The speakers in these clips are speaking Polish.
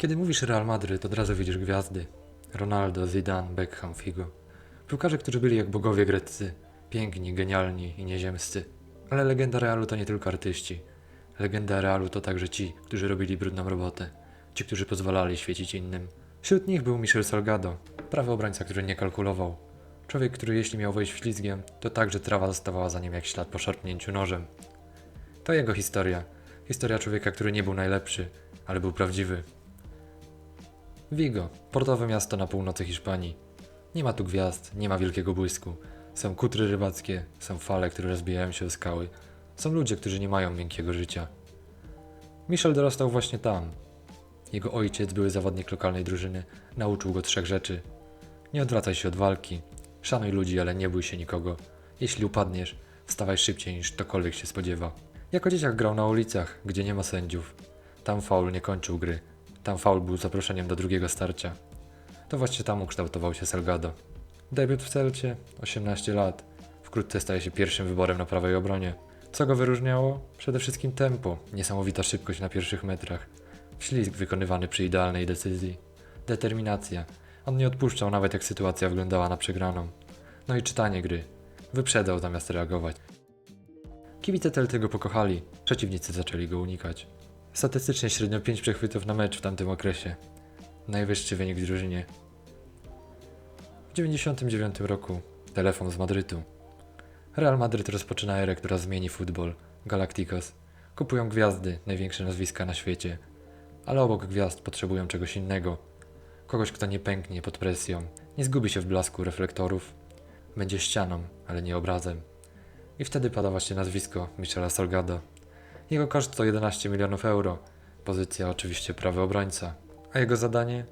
Kiedy mówisz Real Madryt, od razu widzisz gwiazdy. Ronaldo, Zidane, Beckham, Figo. Piłkarze, którzy byli jak bogowie greccy. Piękni, genialni i nieziemscy. Ale legenda Realu to nie tylko artyści. Legenda Realu to także ci, którzy robili brudną robotę. Ci, którzy pozwalali świecić innym. Wśród nich był Michel Salgado, prawy obrońca, który nie kalkulował. Człowiek, który jeśli miał wejść ślizgiem, to także trawa zostawała za nim jak ślad po szarpnięciu nożem. To jego historia. Historia człowieka, który nie był najlepszy, ale był prawdziwy. Vigo, portowe miasto na północy Hiszpanii. Nie ma tu gwiazd, nie ma wielkiego błysku. Są kutry rybackie, są fale, które rozbijają się o skały. Są ludzie, którzy nie mają miękkiego życia. Michel dorastał właśnie tam. Jego ojciec, były zawodnik lokalnej drużyny, nauczył go trzech rzeczy. Nie odwracaj się od walki, szanuj ludzi, ale nie bój się nikogo. Jeśli upadniesz, wstawaj szybciej niż ktokolwiek się spodziewa. Jako dzieciak grał na ulicach, gdzie nie ma sędziów. Tam faul nie kończył gry. Tam faul był zaproszeniem do drugiego starcia. To właśnie tam ukształtował się Salgado. Debiut w Celcie, 18 lat. Wkrótce staje się pierwszym wyborem na prawej obronie. Co go wyróżniało? Przede wszystkim tempo, niesamowita szybkość na pierwszych metrach. Ślizg wykonywany przy idealnej decyzji. Determinacja. On nie odpuszczał nawet jak sytuacja wyglądała na przegraną. No i czytanie gry. Wyprzedzał zamiast reagować. Kibice Celty go pokochali, przeciwnicy zaczęli go unikać. Statystycznie średnio 5 przechwytów na mecz w tamtym okresie. Najwyższy wynik w drużynie. W 99 roku telefon z Madrytu. Real Madryt rozpoczyna erę, która zmieni futbol. Galacticos. Kupują gwiazdy, największe nazwiska na świecie. Ale obok gwiazd potrzebują czegoś innego. Kogoś, kto nie pęknie pod presją, nie zgubi się w blasku reflektorów. Będzie ścianą, ale nie obrazem. I wtedy pada właśnie nazwisko Michela Salgado. Jego koszt to 11 milionów euro. Pozycja oczywiście prawy obrońca. A jego zadanie?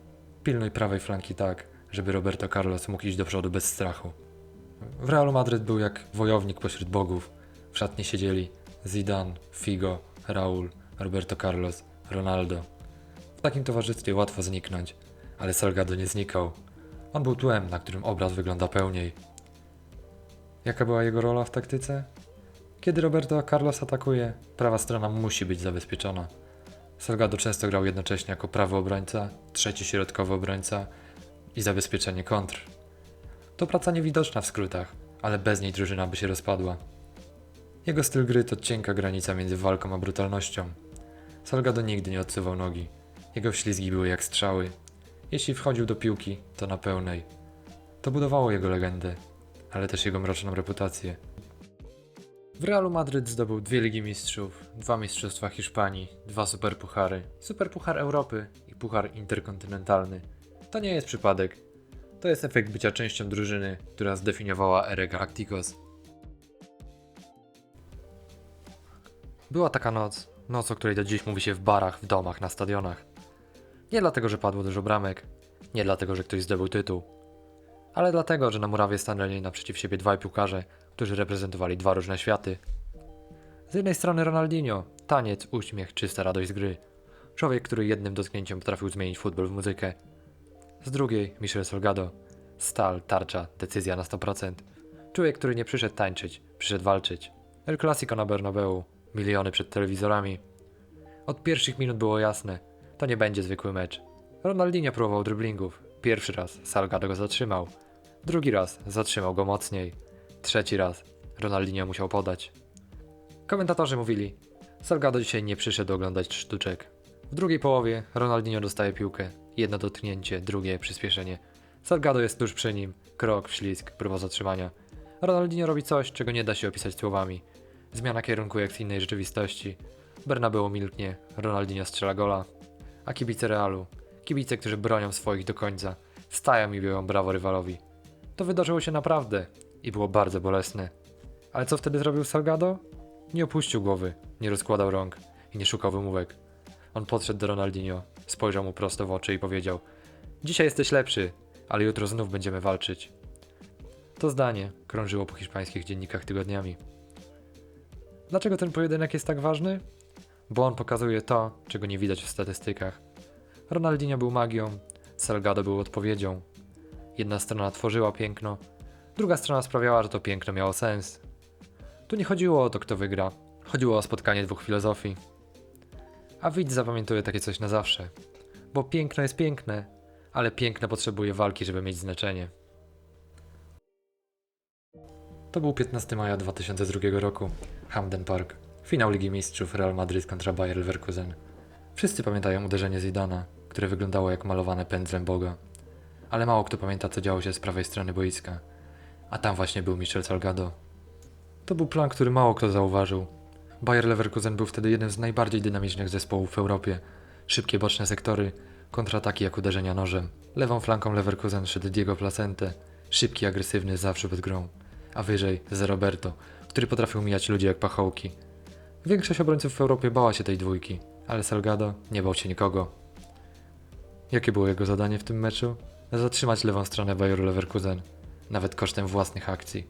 Pilnuj prawej flanki tak, żeby Roberto Carlos mógł iść do przodu bez strachu. W Realu Madryt był jak wojownik pośród bogów. W szatni siedzieli Zidane, Figo, Raul, Roberto Carlos, Ronaldo. W takim towarzystwie łatwo zniknąć, ale Salgado nie znikał. On był tłem, na którym obraz wygląda pełniej. Jaka była jego rola w taktyce? Kiedy Roberto Carlos atakuje, prawa strona musi być zabezpieczona. Salgado często grał jednocześnie jako prawy obrońca, trzeci środkowy obrońca i zabezpieczenie kontr. To praca niewidoczna w skrótach, ale bez niej drużyna by się rozpadła. Jego styl gry to cienka granica między walką a brutalnością. Salgado nigdy nie odsuwał nogi. Jego ślizgi były jak strzały. Jeśli wchodził do piłki, to na pełnej. To budowało jego legendę, ale też jego mroczną reputację. W Realu Madryt zdobył dwie Ligi Mistrzów, dwa Mistrzostwa Hiszpanii, dwa Superpuchary, Superpuchar Europy i Puchar Interkontynentalny. To nie jest przypadek. To jest efekt bycia częścią drużyny, która zdefiniowała erę Galacticos. Była taka noc, noc o której do dziś mówi się w barach, w domach, na stadionach. Nie dlatego, że padło dużo bramek, nie dlatego, że ktoś zdobył tytuł, ale dlatego, że na murawie stanęli naprzeciw siebie dwaj piłkarze, którzy reprezentowali dwa różne światy. Z jednej strony Ronaldinho, taniec, uśmiech, czysta radość z gry. Człowiek, który jednym dotknięciem potrafił zmienić futbol w muzykę. Z drugiej Michel Salgado, stal, tarcza, decyzja na 100%. Człowiek, który nie przyszedł tańczyć, przyszedł walczyć. El Clasico na Bernabeu, miliony przed telewizorami. Od pierwszych minut było jasne, to nie będzie zwykły mecz. Ronaldinho próbował driblingów. Pierwszy raz Salgado go zatrzymał. Drugi raz zatrzymał go mocniej. Trzeci raz Ronaldinho musiał podać. Komentatorzy mówili: Salgado dzisiaj nie przyszedł oglądać sztuczek. W drugiej połowie Ronaldinho dostaje piłkę. Jedno dotknięcie, drugie przyspieszenie. Salgado jest tuż przy nim. Krok, ślizg, próba zatrzymania. Ronaldinho robi coś, czego nie da się opisać słowami. Zmiana kierunku jak w innej rzeczywistości. Bernabeu milknie, Ronaldinho strzela gola. A kibice Realu, kibice, którzy bronią swoich do końca, stają i biorą brawo rywalowi. To wydarzyło się naprawdę i było bardzo bolesne. Ale co wtedy zrobił Salgado? Nie opuścił głowy, nie rozkładał rąk i nie szukał wymówek. On podszedł do Ronaldinho, spojrzał mu prosto w oczy i powiedział: Dzisiaj jesteś lepszy, ale jutro znów będziemy walczyć. To zdanie krążyło po hiszpańskich dziennikach tygodniami. Dlaczego ten pojedynek jest tak ważny? Bo on pokazuje to, czego nie widać w statystykach. Ronaldinho był magią, Salgado był odpowiedzią. Jedna strona tworzyła piękno, druga strona sprawiała, że to piękno miało sens. Tu nie chodziło o to, kto wygra. Chodziło o spotkanie dwóch filozofii. A widz zapamiętuje takie coś na zawsze. Bo piękno jest piękne, ale piękne potrzebuje walki, żeby mieć znaczenie. To był 15 maja 2002 roku. Hamden Park. Finał Ligi Mistrzów Real Madrid kontra Bayer Leverkusen. Wszyscy pamiętają uderzenie Zidana, które wyglądało jak malowane pędzlem Boga. Ale mało kto pamięta, co działo się z prawej strony boiska. A tam właśnie był Michel Salgado. To był plan, który mało kto zauważył. Bayer Leverkusen był wtedy jednym z najbardziej dynamicznych zespołów w Europie. Szybkie boczne sektory, kontrataki jak uderzenia nożem. Lewą flanką Leverkusen szedł Diego Placente, szybki, agresywny, zawsze pod grą. A wyżej Ze Roberto, który potrafił mijać ludzi jak pachołki. Większość obrońców w Europie bała się tej dwójki, ale Salgado nie bał się nikogo. Jakie było jego zadanie w tym meczu? Zatrzymać lewą stronę Bayeru Leverkusen, nawet kosztem własnych akcji.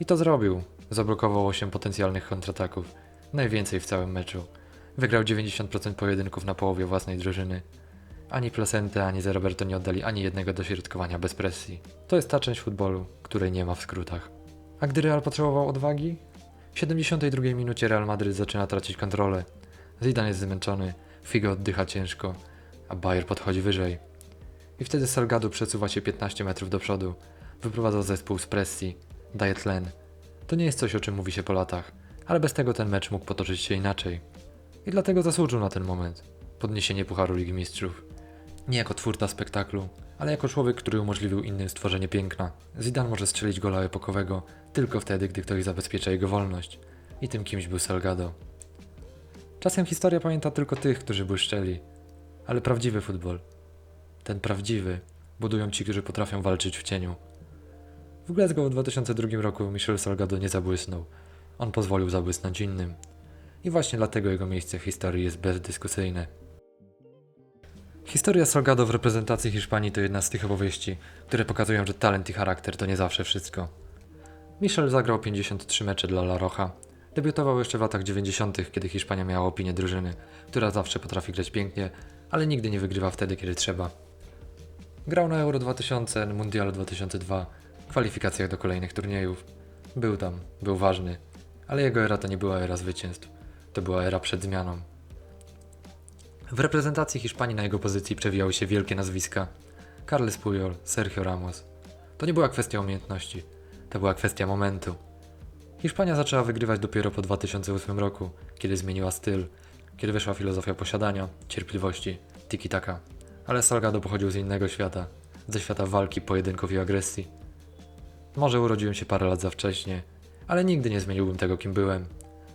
I to zrobił. Zablokował 8 potencjalnych kontrataków. Najwięcej w całym meczu. Wygrał 90% pojedynków na połowie własnej drużyny. Ani Placente, ani Ze Roberto nie oddali ani jednego dośrodkowania bez presji. To jest ta część futbolu, której nie ma w skrótach. A gdy Real potrzebował odwagi? W 72 minucie Real Madryt zaczyna tracić kontrolę. Zidane jest zmęczony, Figo oddycha ciężko, a Bayer podchodzi wyżej. I wtedy Salgado przesuwa się 15 metrów do przodu, wyprowadza zespół z presji, daje tlen. To nie jest coś, o czym mówi się po latach, ale bez tego ten mecz mógł potoczyć się inaczej. I dlatego zasłużył na ten moment. Podniesienie Pucharu Ligi Mistrzów. Nie jako twórca spektaklu, ale jako człowiek, który umożliwił innym stworzenie piękna. Zidane może strzelić gola epokowego tylko wtedy, gdy ktoś zabezpiecza jego wolność. I tym kimś był Salgado. Czasem historia pamięta tylko tych, którzy błyszczeli. Ale prawdziwy futbol, ten prawdziwy, budują ci, którzy potrafią walczyć w cieniu. W Glasgow w 2002 roku Michel Salgado nie zabłysnął. On pozwolił zabłysnąć innym. I właśnie dlatego jego miejsce w historii jest bezdyskusyjne. Historia Salgado w reprezentacji Hiszpanii to jedna z tych opowieści, które pokazują, że talent i charakter to nie zawsze wszystko. Michel zagrał 53 mecze dla La Roja. Debiutował jeszcze w latach 90., kiedy Hiszpania miała opinię drużyny, która zawsze potrafi grać pięknie, ale nigdy nie wygrywa wtedy, kiedy trzeba. Grał na Euro 2000, Mundial 2002, kwalifikacjach do kolejnych turniejów. Był tam, był ważny, ale jego era to nie była era zwycięstw. To była era przed zmianą. W reprezentacji Hiszpanii na jego pozycji przewijały się wielkie nazwiska. Carles Puyol, Sergio Ramos. To nie była kwestia umiejętności, to była kwestia momentu. Hiszpania zaczęła wygrywać dopiero po 2008 roku, kiedy zmieniła styl, kiedy weszła filozofia posiadania, cierpliwości, tiki-taka. Ale Salgado pochodził z innego świata, ze świata walki, pojedynków i agresji. Może urodziłem się parę lat za wcześnie, ale nigdy nie zmieniłbym tego, kim byłem.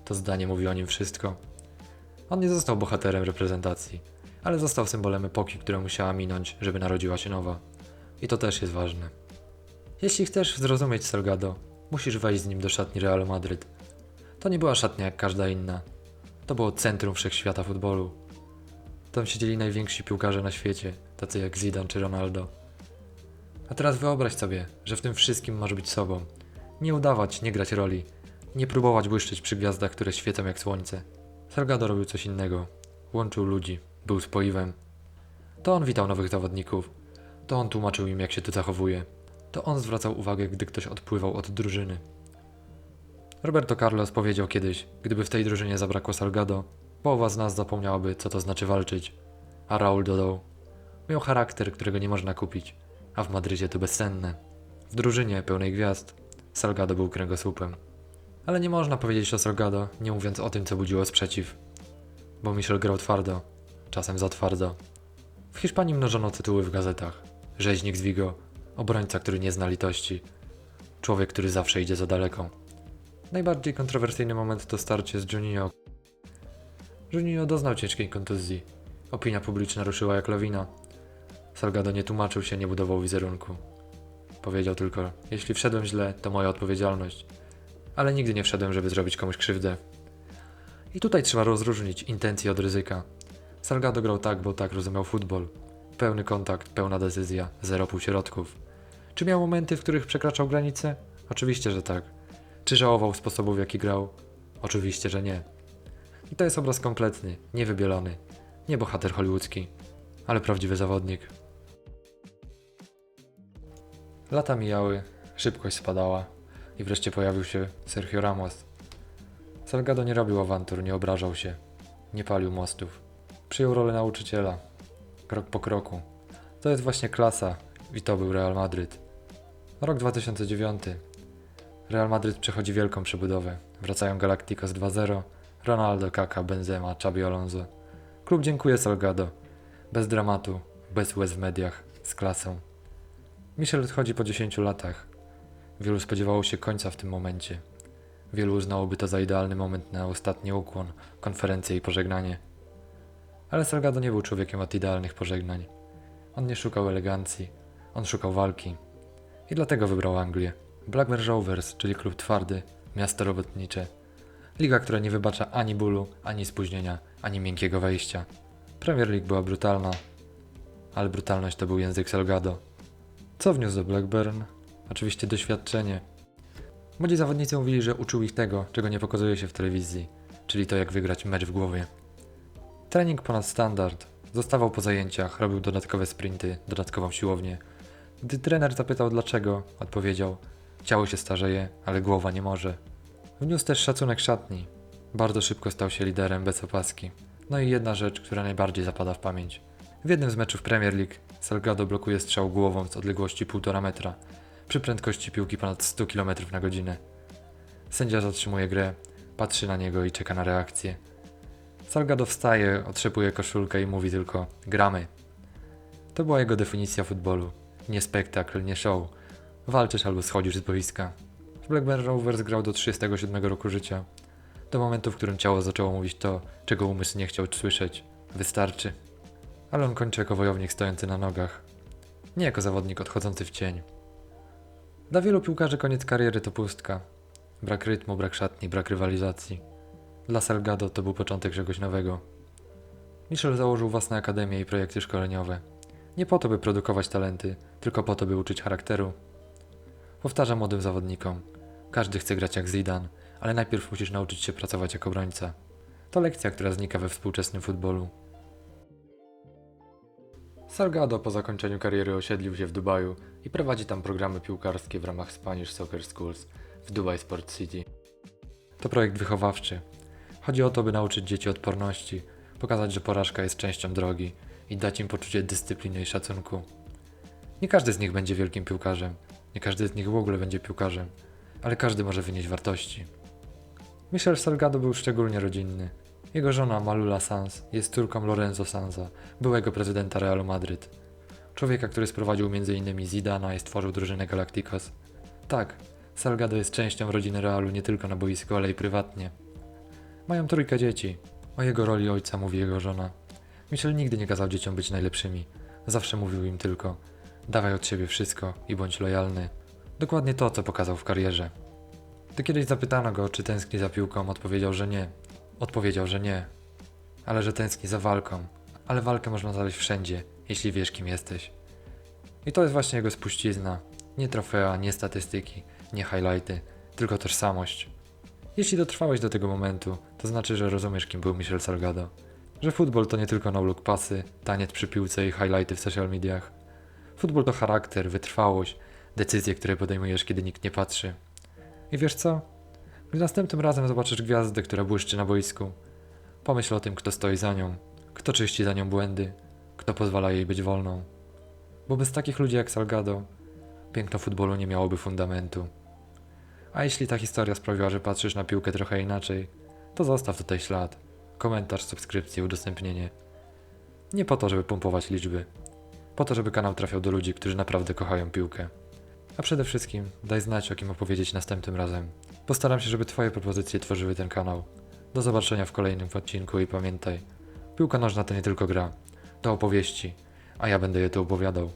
To zdanie mówi o nim wszystko. On nie został bohaterem reprezentacji, ale został symbolem epoki, która musiała minąć, żeby narodziła się nowa. I to też jest ważne. Jeśli chcesz zrozumieć Salgado, musisz wejść z nim do szatni Realu Madryt. To nie była szatnia jak każda inna. To było centrum wszechświata futbolu. Tam siedzieli najwięksi piłkarze na świecie, tacy jak Zidane czy Ronaldo. A teraz wyobraź sobie, że w tym wszystkim masz być sobą. Nie udawać, nie grać roli. Nie próbować błyszczeć przy gwiazdach, które świecą jak słońce. Salgado robił coś innego. Łączył ludzi, był spoiwem. To on witał nowych zawodników. To on tłumaczył im, jak się tu zachowuje. To on zwracał uwagę, gdy ktoś odpływał od drużyny. Roberto Carlos powiedział kiedyś, gdyby w tej drużynie zabrakło Salgado, połowa z nas zapomniałaby, co to znaczy walczyć. A Raul dodał, miał charakter, którego nie można kupić, a w Madrycie to bezcenne. W drużynie pełnej gwiazd Salgado był kręgosłupem. Ale nie można powiedzieć o Salgado, nie mówiąc o tym, co budziło sprzeciw. Bo Michel grał twardo, czasem za twardo. W Hiszpanii mnożono tytuły w gazetach. Rzeźnik z Vigo, obrońca, który nie zna litości, człowiek, który zawsze idzie za daleko. Najbardziej kontrowersyjny moment to starcie z Juninho. Juninho doznał ciężkiej kontuzji. Opinia publiczna ruszyła jak lawina. Salgado nie tłumaczył się, nie budował wizerunku. Powiedział tylko, jeśli wszedłem źle, to moja odpowiedzialność. Ale nigdy nie wszedłem, żeby zrobić komuś krzywdę. I tutaj trzeba rozróżnić intencje od ryzyka. Salgado grał tak, bo tak rozumiał futbol. Pełny kontakt, pełna decyzja, zero półśrodków. Czy miał momenty, w których przekraczał granice? Oczywiście, że tak. Czy żałował sposobu, w jaki grał? Oczywiście, że nie. I to jest obraz kompletny, niewybielony. Nie bohater hollywoodzki, ale prawdziwy zawodnik. Lata mijały, szybkość spadała i wreszcie pojawił się Sergio Ramos. Salgado nie robił awantur, nie obrażał się, nie palił mostów. Przyjął rolę nauczyciela. krok po kroku. To jest właśnie klasa i to był Real Madryt. Rok 2009. Real Madryt przechodzi wielką przebudowę. Wracają Galacticos 2-0, Ronaldo, Kaka, Benzema, Xabi Alonso. Klub dziękuję Salgado. Bez dramatu, bez łez w mediach, z klasą. Michel odchodzi po 10 latach. Wielu spodziewało się końca w tym momencie. Wielu uznałoby to za idealny moment na ostatni ukłon, konferencję i pożegnanie. Ale Salgado nie był człowiekiem od idealnych pożegnań. On nie szukał elegancji, on szukał walki. I dlatego wybrał Anglię. Blackburn Rovers, czyli klub twardy, miasto robotnicze. Liga, która nie wybacza ani bólu, ani spóźnienia, ani miękkiego wejścia. Premier League była brutalna, ale brutalność to był język Salgado. Co wniósł Blackburn? Oczywiście doświadczenie. Młodzi zawodnicy mówili, że uczył ich tego, czego nie pokazuje się w telewizji, czyli to jak wygrać mecz w głowie. Trening ponad standard. Zostawał po zajęciach, robił dodatkowe sprinty, dodatkową siłownię. Gdy trener zapytał dlaczego, odpowiedział: Ciało się starzeje, ale głowa nie może. Wniósł też szacunek szatni. Bardzo szybko stał się liderem bez opaski. No i jedna rzecz, która najbardziej zapada w pamięć. W jednym z meczów Premier League Salgado blokuje strzał głową z odległości 1,5 metra przy prędkości piłki ponad 100 km na godzinę. Sędzia zatrzymuje grę, patrzy na niego i czeka na reakcję. Salgado wstaje, otrzepuje koszulkę i mówi tylko gramy. To była jego definicja futbolu. Nie spektakl, nie show. Walczysz albo schodzisz z boiska. W Blackburn Rovers grał do 37 roku życia. Do momentu, w którym ciało zaczęło mówić to, czego umysł nie chciał słyszeć. Wystarczy. Ale on kończy jako wojownik stojący na nogach. Nie jako zawodnik odchodzący w cień. Dla wielu piłkarzy koniec kariery to pustka. Brak rytmu, brak szatni, brak rywalizacji. Dla Salgado to był początek czegoś nowego. Michel założył własne akademie i projekty szkoleniowe. Nie po to, by produkować talenty, tylko po to, by uczyć charakteru. Powtarzam młodym zawodnikom. Każdy chce grać jak Zidane, ale najpierw musisz nauczyć się pracować jako obrońca. To lekcja, która znika we współczesnym futbolu. Salgado po zakończeniu kariery osiedlił się w Dubaju i prowadzi tam programy piłkarskie w ramach Spanish Soccer Schools w Dubai Sport City. To projekt wychowawczy. Chodzi o to, by nauczyć dzieci odporności, pokazać, że porażka jest częścią drogi i dać im poczucie dyscypliny i szacunku. Nie każdy z nich będzie wielkim piłkarzem, nie każdy z nich w ogóle będzie piłkarzem, ale każdy może wynieść wartości. Michel Salgado był szczególnie rodzinny. Jego żona Malula Sanz jest córką Lorenzo Sanza, byłego prezydenta Realu Madryt. Człowieka, który sprowadził m.in. Zidana i stworzył drużynę Galacticos. Tak, Salgado jest częścią rodziny Realu nie tylko na boisku, ale i prywatnie. Mają trójkę dzieci. O jego roli ojca mówi jego żona. Michel nigdy nie kazał dzieciom być najlepszymi. Zawsze mówił im tylko: dawaj od siebie wszystko i bądź lojalny. Dokładnie to, co pokazał w karierze. Gdy kiedyś zapytano go, czy tęskni za piłką, odpowiedział, że nie. Odpowiedział, że nie, ale że tęskni za walką. Ale walkę można znaleźć wszędzie, jeśli wiesz, kim jesteś. I to jest właśnie jego spuścizna. Nie trofea, nie statystyki, nie highlighty, tylko tożsamość. Jeśli dotrwałeś do tego momentu, to znaczy, że rozumiesz, kim był Michel Salgado. Że futbol to nie tylko no-look pasy, taniec przy piłce i highlighty w social mediach. Futbol to charakter, wytrwałość, decyzje, które podejmujesz, kiedy nikt nie patrzy. I wiesz co? Gdy następnym razem zobaczysz gwiazdę, która błyszczy na boisku, pomyśl o tym, kto stoi za nią, kto czyści za nią błędy, kto pozwala jej być wolną. Bo bez takich ludzi jak Salgado, piękno futbolu nie miałoby fundamentu. A jeśli ta historia sprawiła, że patrzysz na piłkę trochę inaczej, to zostaw tutaj ślad, komentarz, subskrypcję, udostępnienie. Nie po to, żeby pompować liczby, po to, żeby kanał trafiał do ludzi, którzy naprawdę kochają piłkę. A przede wszystkim daj znać, o kim opowiedzieć następnym razem. Postaram się, żeby Twoje propozycje tworzyły ten kanał. Do zobaczenia w kolejnym odcinku i pamiętaj, piłka nożna to nie tylko gra, to opowieści, a ja będę je tu opowiadał.